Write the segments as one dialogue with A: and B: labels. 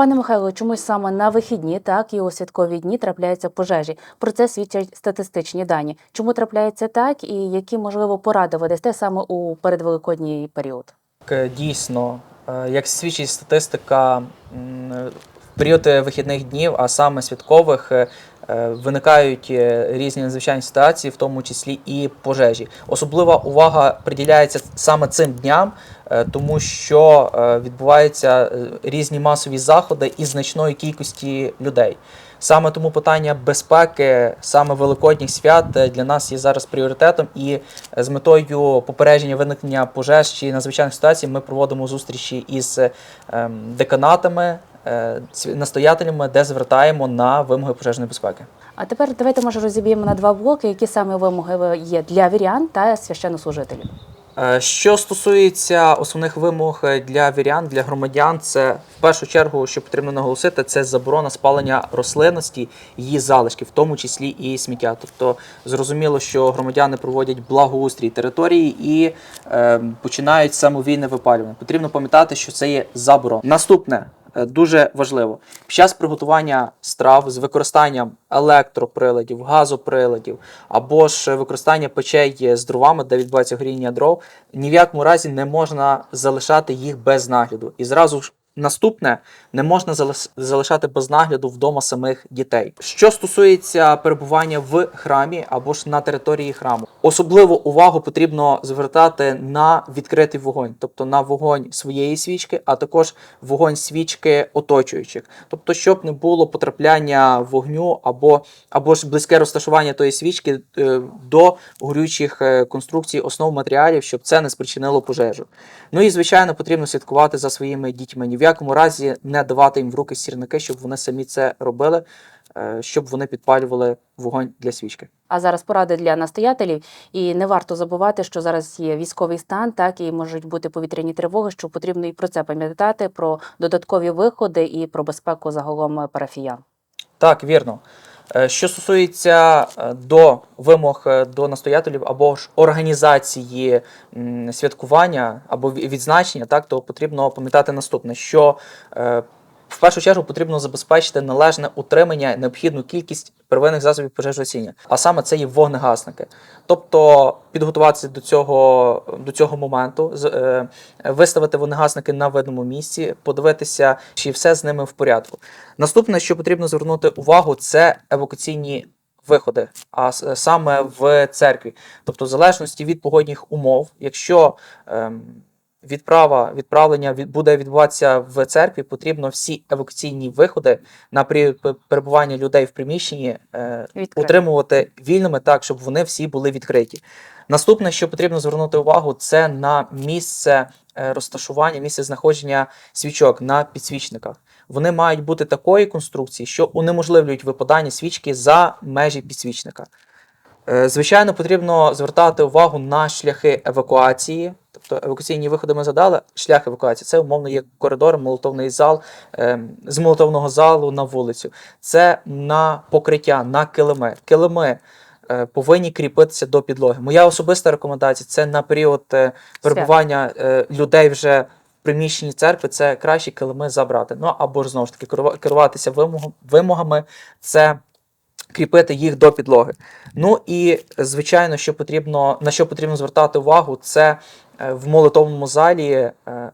A: Пане Михайло, чомусь саме на вихідні, так і у святкові дні трапляються пожежі. Про це свідчать статистичні дані. Чому трапляється так, і які можливо поради видасте саме у передвеликодній період?
B: Е, Дійсно, е, як свідчить статистика, в період вихідних днів, а саме святкових, е, виникають е, різні надзвичайні ситуації, в тому числі і пожежі. Особлива увага приділяється саме цим дням, е, тому що е, відбуваються е, різні масові заходи із значної кількості людей. Саме тому питання безпеки, саме великодніх свят е, для нас є зараз пріоритетом, і е, з метою попередження виникнення пожеж чи надзвичайних ситуацій ми проводимо зустрічі із е, ем, деканатами, настоятелями, де звертаємо на вимоги пожежної безпеки.
A: А тепер давайте може розіб'ємо на два блоки, які саме вимоги є для вірян та священнослужителів.
B: Е, Що стосується основних вимог е, для вірян, для громадян, це в першу чергу, що потрібно наголосити, це заборона спалення рослинності, її залишків, в тому числі і сміття. Тобто зрозуміло, що громадяни проводять благоустрій території і е, починають самовільне випалювання. Потрібно пам'ятати, що це є заборона. Наступне. Е, Дуже важливо під час приготування страв з використанням електроприладів, газоприладів або ж використання печей з дровами, де відбувається горіння дров, ні в якому разі не можна залишати їх без нагляду. І зразу ж наступне не можна залишати без нагляду вдома самих дітей. Що стосується перебування в храмі або ж на території храму, особливу увагу потрібно звертати на відкритий вогонь, тобто на вогонь своєї свічки, а також вогонь свічки оточуючих. Тобто, щоб не було потрапляння вогню або, або ж близьке розташування тої свічки е, до горючих е, конструкцій основ матеріалів, щоб це не спричинило пожежу. Ну і звичайно потрібно слідкувати за своїми дітьми. Якому разі не давати їм в руки сірники, щоб вони самі це робили, е, щоб вони підпалювали вогонь для свічки.
A: А зараз поради для настоятелів. І не варто забувати, що зараз є військовий стан, так і можуть бути повітряні тривоги, що потрібно і про це пам'ятати, про додаткові виходи і про безпеку загалом парафіян.
B: Так, вірно. Е, Що стосується е, до вимог е, до настоятелів або ж організації святкування або відзначення, так то потрібно пам'ятати наступне, що в першу чергу потрібно забезпечити належне утримання, необхідну кількість первинних засобів пожежогасіння, а саме це є вогнегасники. Тобто підготуватися до цього, до цього моменту, е, виставити вогнегасники на видному місці, подивитися, чи все з ними в порядку. Наступне, що потрібно звернути увагу, це евакуаційні виходи, а саме в церкві. Тобто, в залежності від погодних умов, якщо ем, відправа, відправлення від, буде відбуватися в церкві, потрібно всі евакуаційні виходи на перебування людей в приміщенні е, утримувати вільними так, щоб вони всі були відкриті. Наступне, що потрібно звернути увагу, це на місце е, розташування, місце знаходження свічок на підсвічниках. Вони мають бути такої конструкції, що унеможливлюють випадання свічки за межі підсвічника. Е, Звичайно, потрібно звертати увагу на шляхи евакуації. Тобто евакуаційні виходи ми задали. Шлях евакуації це умовно є коридор, молотовний зал ем, з молотовного залу на вулицю. Це на покриття, на килими. Килими е, повинні кріпитися до підлоги. Моя особиста рекомендація це на період е, перебування людей вже в приміщенні церкви. Це краще килими забрати. Ну або ж знову ж таки керуватися вимогами. Це кріпити їх до підлоги. Ну і звичайно, що потрібно на що потрібно звертати увагу, це е, в молитовному залі е,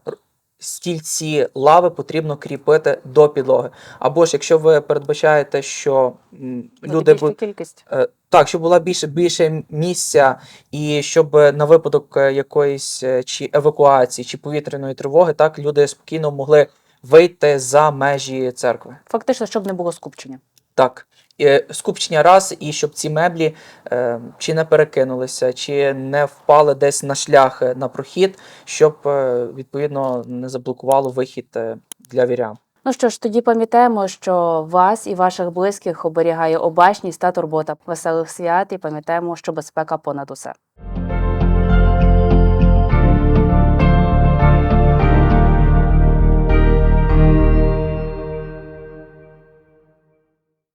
B: стільці лави потрібно кріпити до підлоги. Або ж якщо ви передбачаєте, що люди
A: більша
B: будуть
A: кількість.
B: Е, Так, щоб була більше, більше місця, і щоб на випадок якоїсь чи евакуації, чи повітряної тривоги, так люди спокійно могли вийти за межі церкви.
A: Фактично, щоб не було скупчення.
B: Так, скупчення раз, і щоб ці меблі е, чи не перекинулися, чи не впали десь на шлях е, на прохід, щоб е, відповідно не заблокувало вихід е, для вірян.
A: Ну що ж, тоді пам'ятаємо, що вас і ваших близьких оберігає обачність та турбота веселих свят, і пам'ятаємо, що безпека понад усе.